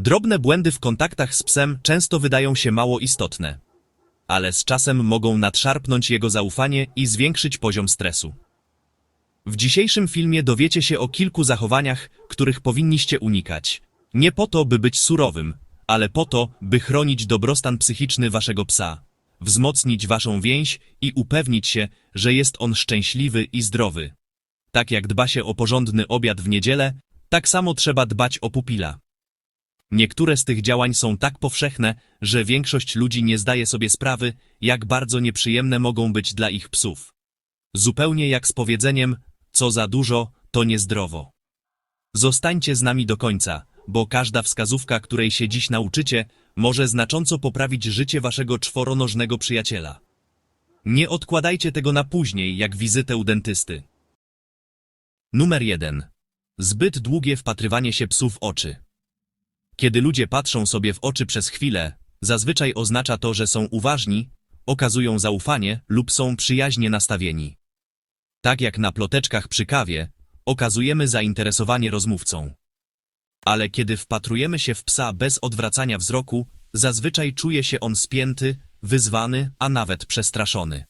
Drobne błędy w kontaktach z psem często wydają się mało istotne, ale z czasem mogą nadszarpnąć jego zaufanie i zwiększyć poziom stresu. W dzisiejszym filmie dowiecie się o kilku zachowaniach, których powinniście unikać. Nie po to, by być surowym, ale po to, by chronić dobrostan psychiczny waszego psa, wzmocnić waszą więź i upewnić się, że jest on szczęśliwy i zdrowy. Tak jak dba się o porządny obiad w niedzielę, tak samo trzeba dbać o pupila. Niektóre z tych działań są tak powszechne, że większość ludzi nie zdaje sobie sprawy, jak bardzo nieprzyjemne mogą być dla ich psów. Zupełnie jak z powiedzeniem, co za dużo, to niezdrowo. Zostańcie z nami do końca, bo każda wskazówka, której się dziś nauczycie, może znacząco poprawić życie waszego czworonożnego przyjaciela. Nie odkładajcie tego na później, jak wizytę u dentysty. Numer 1. Zbyt długie wpatrywanie się psu w oczy. Kiedy ludzie patrzą sobie w oczy przez chwilę, zazwyczaj oznacza to, że są uważni, okazują zaufanie lub są przyjaźnie nastawieni. Tak jak na ploteczkach przy kawie, okazujemy zainteresowanie rozmówcą. Ale kiedy wpatrujemy się w psa bez odwracania wzroku, zazwyczaj czuje się on spięty, wyzwany, a nawet przestraszony.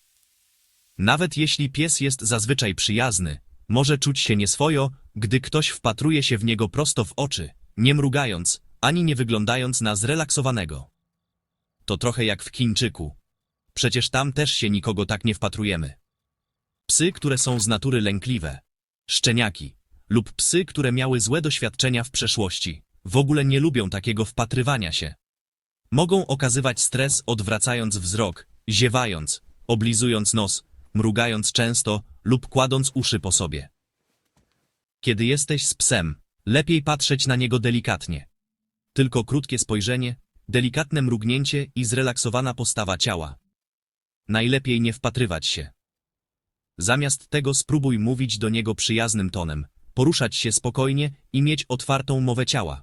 Nawet jeśli pies jest zazwyczaj przyjazny, może czuć się nieswojo, gdy ktoś wpatruje się w niego prosto w oczy, nie mrugając, ani nie wyglądając na zrelaksowanego. To trochę jak w Chińczyku. Przecież tam też się nikogo tak nie wpatrujemy. Psy, które są z natury lękliwe, szczeniaki lub psy, które miały złe doświadczenia w przeszłości, w ogóle nie lubią takiego wpatrywania się. Mogą okazywać stres odwracając wzrok, ziewając, oblizując nos, mrugając często lub kładąc uszy po sobie. Kiedy jesteś z psem, lepiej patrzeć na niego delikatnie. Tylko krótkie spojrzenie, delikatne mrugnięcie i zrelaksowana postawa ciała. Najlepiej nie wpatrywać się. Zamiast tego spróbuj mówić do niego przyjaznym tonem, poruszać się spokojnie i mieć otwartą mowę ciała.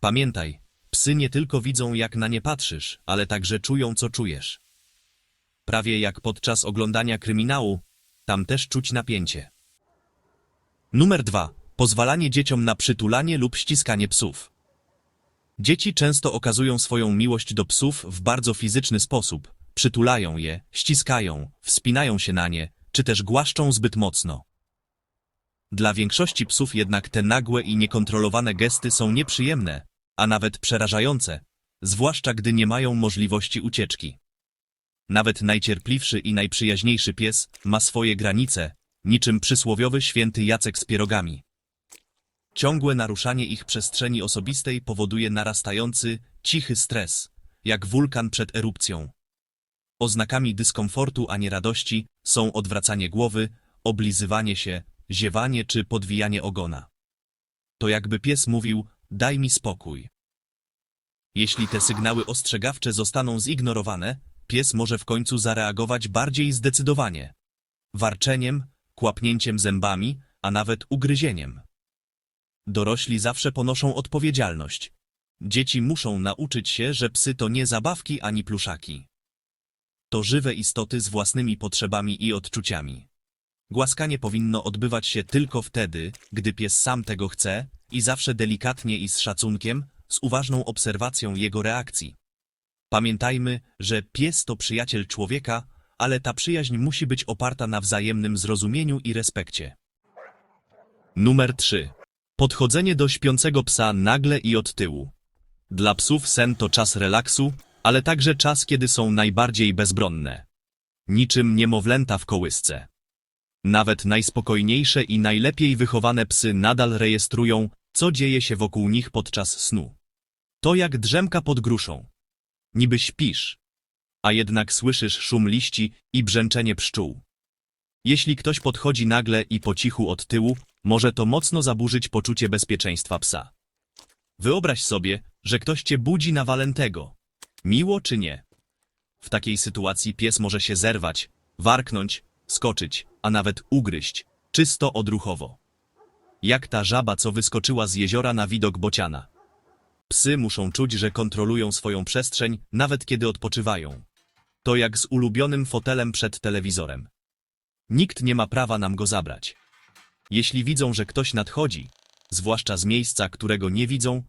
Pamiętaj, psy nie tylko widzą jak na nie patrzysz, ale także czują co czujesz. Prawie jak podczas oglądania kryminału, tam też czuć napięcie. Numer 2. Pozwalanie dzieciom na przytulanie lub ściskanie psów. Dzieci często okazują swoją miłość do psów w bardzo fizyczny sposób. Przytulają je, ściskają, wspinają się na nie, czy też głaszczą zbyt mocno. Dla większości psów jednak te nagłe i niekontrolowane gesty są nieprzyjemne, a nawet przerażające, zwłaszcza gdy nie mają możliwości ucieczki. Nawet najcierpliwszy i najprzyjaźniejszy pies ma swoje granice, niczym przysłowiowy święty Jacek z pierogami. Ciągłe naruszanie ich przestrzeni osobistej powoduje narastający, cichy stres, jak wulkan przed erupcją. Oznakami dyskomfortu, a nie radości są odwracanie głowy, oblizywanie się, ziewanie czy podwijanie ogona. To jakby pies mówił, daj mi spokój. Jeśli te sygnały ostrzegawcze zostaną zignorowane, pies może w końcu zareagować bardziej zdecydowanie. Warczeniem, kłapnięciem zębami, a nawet ugryzieniem. Dorośli zawsze ponoszą odpowiedzialność. Dzieci muszą nauczyć się, że psy to nie zabawki ani pluszaki. To żywe istoty z własnymi potrzebami i odczuciami. Głaskanie powinno odbywać się tylko wtedy, gdy pies sam tego chce i zawsze delikatnie i z szacunkiem, z uważną obserwacją jego reakcji. Pamiętajmy, że pies to przyjaciel człowieka, ale ta przyjaźń musi być oparta na wzajemnym zrozumieniu i respekcie. Numer 3. Podchodzenie do śpiącego psa nagle i od tyłu. Dla psów sen to czas relaksu, ale także czas, kiedy są najbardziej bezbronne. Niczym niemowlęta w kołysce. Nawet najspokojniejsze i najlepiej wychowane psy nadal rejestrują, co dzieje się wokół nich podczas snu. To jak drzemka pod gruszą. Niby śpisz, a jednak słyszysz szum liści i brzęczenie pszczół. Jeśli ktoś podchodzi nagle i po cichu od tyłu, może to mocno zaburzyć poczucie bezpieczeństwa psa. Wyobraź sobie, że ktoś cię budzi na walentego. Miło czy nie? W takiej sytuacji pies może się zerwać, warknąć, skoczyć, a nawet ugryźć, czysto odruchowo. Jak ta żaba, co wyskoczyła z jeziora na widok bociana. Psy muszą czuć, że kontrolują swoją przestrzeń, nawet kiedy odpoczywają. To jak z ulubionym fotelem przed telewizorem. Nikt nie ma prawa nam go zabrać. Jeśli widzą, że ktoś nadchodzi, zwłaszcza z miejsca, którego nie widzą,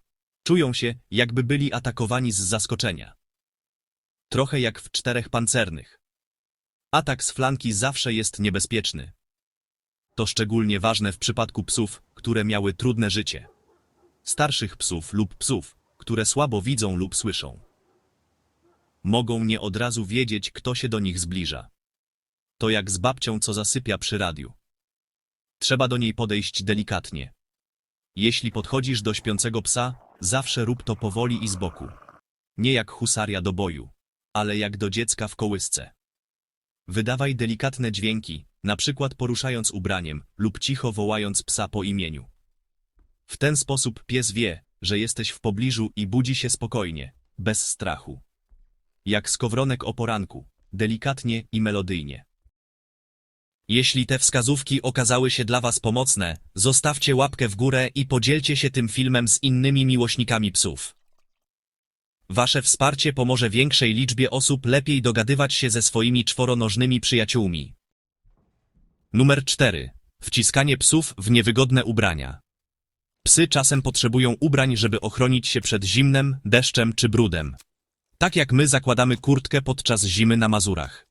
Czują się, jakby byli atakowani z zaskoczenia. Trochę jak w czterech pancernych. Atak z flanki zawsze jest niebezpieczny. To szczególnie ważne w przypadku psów, które miały trudne życie. Starszych psów lub psów, które słabo widzą lub słyszą. Mogą nie od razu wiedzieć, kto się do nich zbliża. To jak z babcią, co zasypia przy radiu. Trzeba do niej podejść delikatnie. Jeśli podchodzisz do śpiącego psa, zawsze rób to powoli i z boku. Nie jak husaria do boju, ale jak do dziecka w kołysce. Wydawaj delikatne dźwięki, na przykład poruszając ubraniem lub cicho wołając psa po imieniu. W ten sposób pies wie, że jesteś w pobliżu i budzi się spokojnie, bez strachu. Jak skowronek o poranku, delikatnie i melodyjnie. Jeśli te wskazówki okazały się dla Was pomocne, zostawcie łapkę w górę i podzielcie się tym filmem z innymi miłośnikami psów. Wasze wsparcie pomoże większej liczbie osób lepiej dogadywać się ze swoimi czworonożnymi przyjaciółmi. Numer 4. Wciskanie psów w niewygodne ubrania. Psy czasem potrzebują ubrań, żeby ochronić się przed zimnem, deszczem czy brudem. Tak jak my zakładamy kurtkę podczas zimy na Mazurach.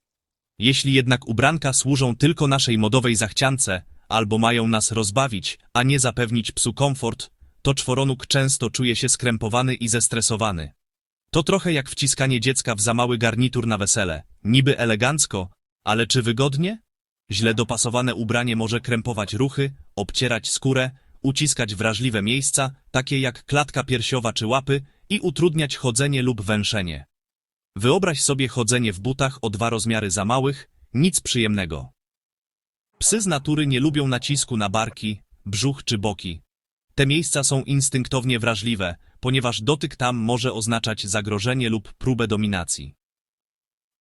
Jeśli jednak ubranka służą tylko naszej modowej zachciance, albo mają nas rozbawić, a nie zapewnić psu komfort, to czworonóg często czuje się skrępowany i zestresowany. To trochę jak wciskanie dziecka w za mały garnitur na wesele, niby elegancko, ale czy wygodnie? Źle dopasowane ubranie może krępować ruchy, obcierać skórę, uciskać wrażliwe miejsca, takie jak klatka piersiowa czy łapy, i utrudniać chodzenie lub węszenie. Wyobraź sobie chodzenie w butach o dwa rozmiary za małych, nic przyjemnego. Psy z natury nie lubią nacisku na barki, brzuch czy boki. Te miejsca są instynktownie wrażliwe, ponieważ dotyk tam może oznaczać zagrożenie lub próbę dominacji.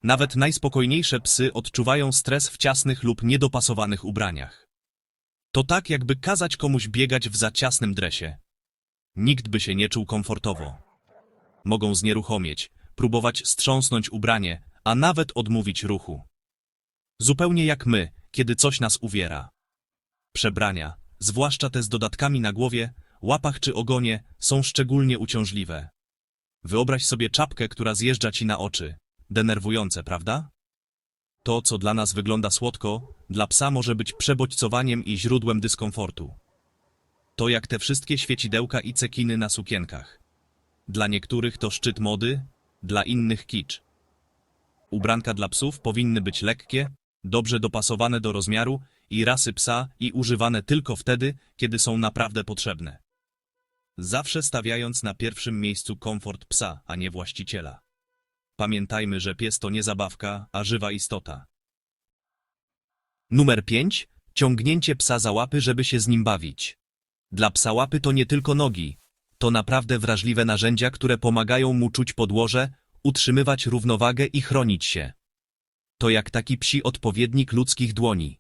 Nawet najspokojniejsze psy odczuwają stres w ciasnych lub niedopasowanych ubraniach. To tak, jakby kazać komuś biegać w za ciasnym dresie. Nikt by się nie czuł komfortowo. Mogą znieruchomieć, próbować strząsnąć ubranie, a nawet odmówić ruchu. Zupełnie jak my, kiedy coś nas uwiera. Przebrania, zwłaszcza te z dodatkami na głowie, łapach czy ogonie, są szczególnie uciążliwe. Wyobraź sobie czapkę, która zjeżdża ci na oczy. Denerwujące, prawda? To, co dla nas wygląda słodko, dla psa może być przebodźcowaniem i źródłem dyskomfortu. To jak te wszystkie świecidełka i cekiny na sukienkach. Dla niektórych to szczyt mody, dla innych kicz. Ubranka dla psów powinny być lekkie, dobrze dopasowane do rozmiaru i rasy psa i używane tylko wtedy, kiedy są naprawdę potrzebne. Zawsze stawiając na pierwszym miejscu komfort psa, a nie właściciela. Pamiętajmy, że pies to nie zabawka, a żywa istota. Numer 5. Ciągnięcie psa za łapy, żeby się z nim bawić. Dla psa łapy to nie tylko nogi. To naprawdę wrażliwe narzędzia, które pomagają mu czuć podłoże, utrzymywać równowagę i chronić się. To jak taki psi odpowiednik ludzkich dłoni.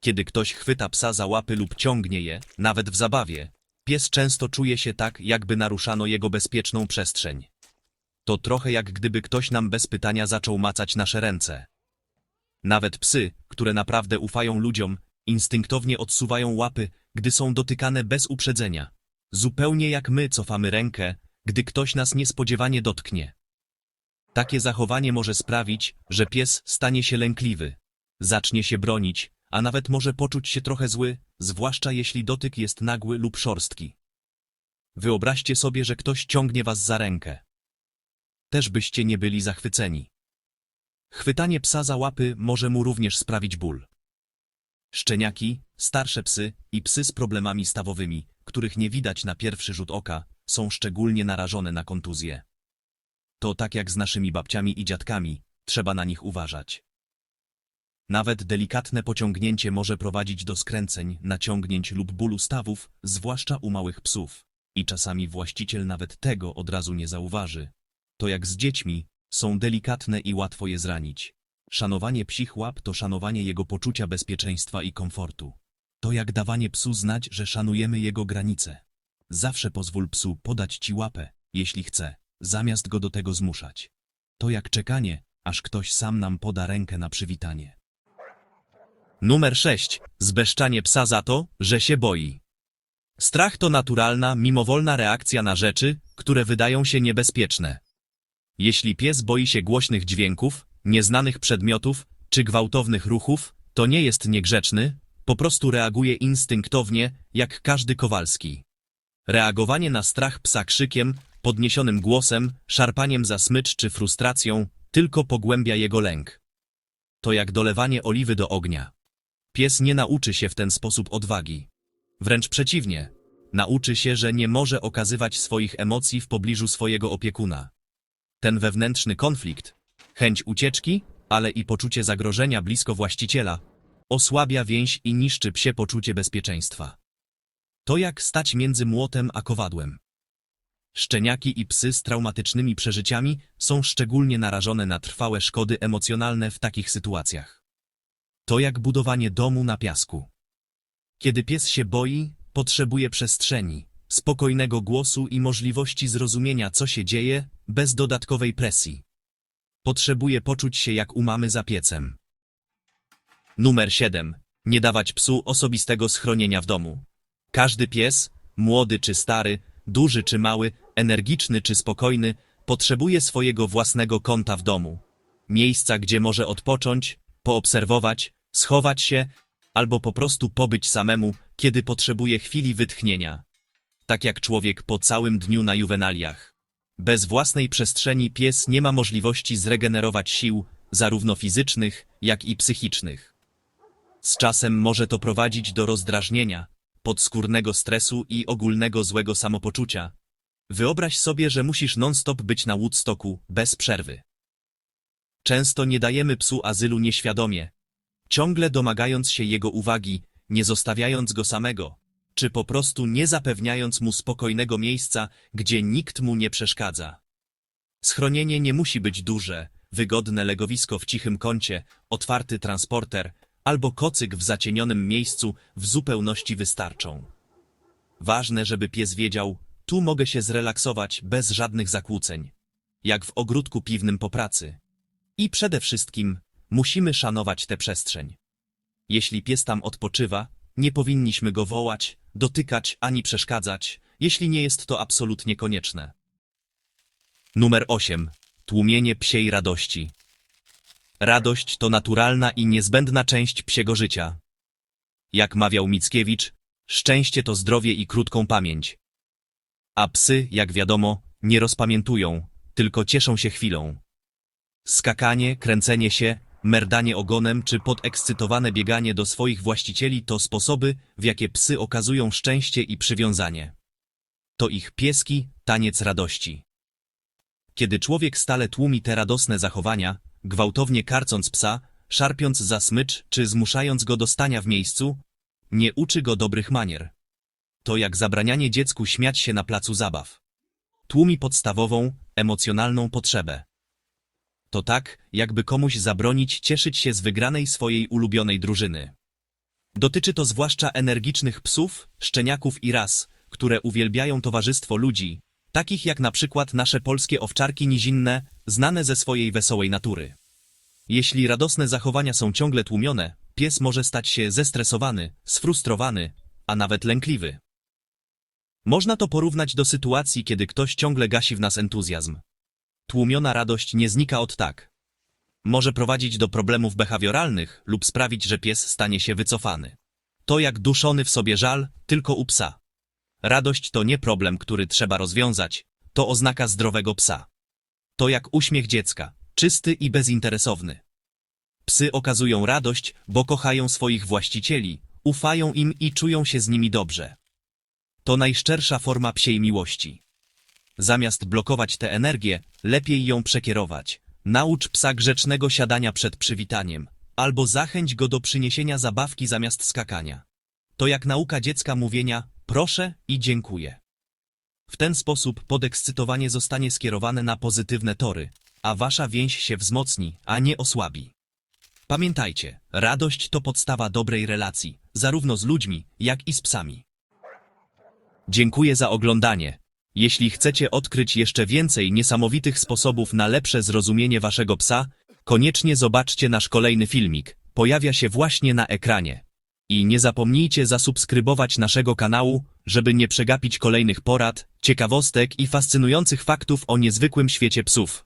Kiedy ktoś chwyta psa za łapy lub ciągnie je, nawet w zabawie, pies często czuje się tak, jakby naruszano jego bezpieczną przestrzeń. To trochę jak gdyby ktoś nam bez pytania zaczął macać nasze ręce. Nawet psy, które naprawdę ufają ludziom, instynktownie odsuwają łapy, gdy są dotykane bez uprzedzenia. Zupełnie jak my cofamy rękę, gdy ktoś nas niespodziewanie dotknie. Takie zachowanie może sprawić, że pies stanie się lękliwy, zacznie się bronić, a nawet może poczuć się trochę zły, zwłaszcza jeśli dotyk jest nagły lub szorstki. Wyobraźcie sobie, że ktoś ciągnie was za rękę. Też byście nie byli zachwyceni. Chwytanie psa za łapy może mu również sprawić ból. Szczeniaki, starsze psy i psy z problemami stawowymi, których nie widać na pierwszy rzut oka, są szczególnie narażone na kontuzje. To tak jak z naszymi babciami i dziadkami, trzeba na nich uważać. Nawet delikatne pociągnięcie może prowadzić do skręceń, naciągnięć lub bólu stawów, zwłaszcza u małych psów. I czasami właściciel nawet tego od razu nie zauważy. To jak z dziećmi, są delikatne i łatwo je zranić. Szanowanie psich łap to szanowanie jego poczucia bezpieczeństwa i komfortu. To jak dawanie psu znać, że szanujemy jego granice. Zawsze pozwól psu podać ci łapę, jeśli chce, zamiast go do tego zmuszać. To jak czekanie, aż ktoś sam nam poda rękę na przywitanie. Numer 6. Zbeszczanie psa za to, że się boi. Strach to naturalna, mimowolna reakcja na rzeczy, które wydają się niebezpieczne. Jeśli pies boi się głośnych dźwięków, nieznanych przedmiotów czy gwałtownych ruchów, to nie jest niegrzeczny, po prostu reaguje instynktownie, jak każdy Kowalski. Reagowanie na strach psa krzykiem, podniesionym głosem, szarpaniem za smycz czy frustracją tylko pogłębia jego lęk. To jak dolewanie oliwy do ognia. Pies nie nauczy się w ten sposób odwagi. Wręcz przeciwnie, nauczy się, że nie może okazywać swoich emocji w pobliżu swojego opiekuna. Ten wewnętrzny konflikt, chęć ucieczki, ale i poczucie zagrożenia blisko właściciela, osłabia więź i niszczy psie poczucie bezpieczeństwa. To jak stać między młotem a kowadłem. Szczeniaki i psy z traumatycznymi przeżyciami są szczególnie narażone na trwałe szkody emocjonalne w takich sytuacjach. To jak budowanie domu na piasku. Kiedy pies się boi, potrzebuje przestrzeni, spokojnego głosu i możliwości zrozumienia, co się dzieje, bez dodatkowej presji. Potrzebuje poczuć się jak u mamy za piecem. Numer 7. Nie dawać psu osobistego schronienia w domu. Każdy pies, młody czy stary, duży czy mały, energiczny czy spokojny, potrzebuje swojego własnego kąta w domu. Miejsca, gdzie może odpocząć, poobserwować, schować się, albo po prostu pobyć samemu, kiedy potrzebuje chwili wytchnienia. Tak jak człowiek po całym dniu na juwenaliach. Bez własnej przestrzeni pies nie ma możliwości zregenerować sił, zarówno fizycznych, jak i psychicznych. Z czasem może to prowadzić do rozdrażnienia, podskórnego stresu i ogólnego złego samopoczucia. Wyobraź sobie, że musisz non-stop być na Woodstocku, bez przerwy. Często nie dajemy psu azylu nieświadomie, ciągle domagając się jego uwagi, nie zostawiając go samego, czy po prostu nie zapewniając mu spokojnego miejsca, gdzie nikt mu nie przeszkadza. Schronienie nie musi być duże, wygodne legowisko w cichym kącie, otwarty transporter albo kocyk w zacienionym miejscu w zupełności wystarczą. Ważne, żeby pies wiedział, tu mogę się zrelaksować bez żadnych zakłóceń, jak w ogródku piwnym po pracy. I przede wszystkim musimy szanować tę przestrzeń. Jeśli pies tam odpoczywa, nie powinniśmy go wołać, dotykać ani przeszkadzać, jeśli nie jest to absolutnie konieczne. Numer 8. Tłumienie psiej radości. Radość to naturalna i niezbędna część psiego życia. Jak mawiał Mickiewicz, szczęście to zdrowie i krótką pamięć. A psy, jak wiadomo, nie rozpamiętują, tylko cieszą się chwilą. Skakanie, kręcenie się, merdanie ogonem czy podekscytowane bieganie do swoich właścicieli to sposoby, w jakie psy okazują szczęście i przywiązanie. To ich pieski, taniec radości. Kiedy człowiek stale tłumi te radosne zachowania, gwałtownie karcąc psa, szarpiąc za smycz czy zmuszając go do stania w miejscu, nie uczy go dobrych manier. To jak zabranianie dziecku śmiać się na placu zabaw. Tłumi podstawową, emocjonalną potrzebę. To tak, jakby komuś zabronić cieszyć się z wygranej swojej ulubionej drużyny. Dotyczy to zwłaszcza energicznych psów, szczeniaków i ras, które uwielbiają towarzystwo ludzi, takich jak na przykład nasze polskie owczarki nizinne, znane ze swojej wesołej natury. Jeśli radosne zachowania są ciągle tłumione, pies może stać się zestresowany, sfrustrowany, a nawet lękliwy. Można to porównać do sytuacji, kiedy ktoś ciągle gasi w nas entuzjazm. Tłumiona radość nie znika od tak. Może prowadzić do problemów behawioralnych lub sprawić, że pies stanie się wycofany. To jak duszony w sobie żal, tylko u psa. Radość to nie problem, który trzeba rozwiązać, to oznaka zdrowego psa. To jak uśmiech dziecka, czysty i bezinteresowny. Psy okazują radość, bo kochają swoich właścicieli, ufają im i czują się z nimi dobrze. To najszczersza forma psiej miłości. Zamiast blokować tę energię, lepiej ją przekierować. Naucz psa grzecznego siadania przed przywitaniem, albo zachęć go do przyniesienia zabawki zamiast skakania. To jak nauka dziecka mówienia proszę i dziękuję. W ten sposób podekscytowanie zostanie skierowane na pozytywne tory, a wasza więź się wzmocni, a nie osłabi. Pamiętajcie, radość to podstawa dobrej relacji, zarówno z ludźmi, jak i z psami. Dziękuję za oglądanie. Jeśli chcecie odkryć jeszcze więcej niesamowitych sposobów na lepsze zrozumienie waszego psa, koniecznie zobaczcie nasz kolejny filmik. Pojawia się właśnie na ekranie. I nie zapomnijcie zasubskrybować naszego kanału, żeby nie przegapić kolejnych porad, ciekawostek i fascynujących faktów o niezwykłym świecie psów.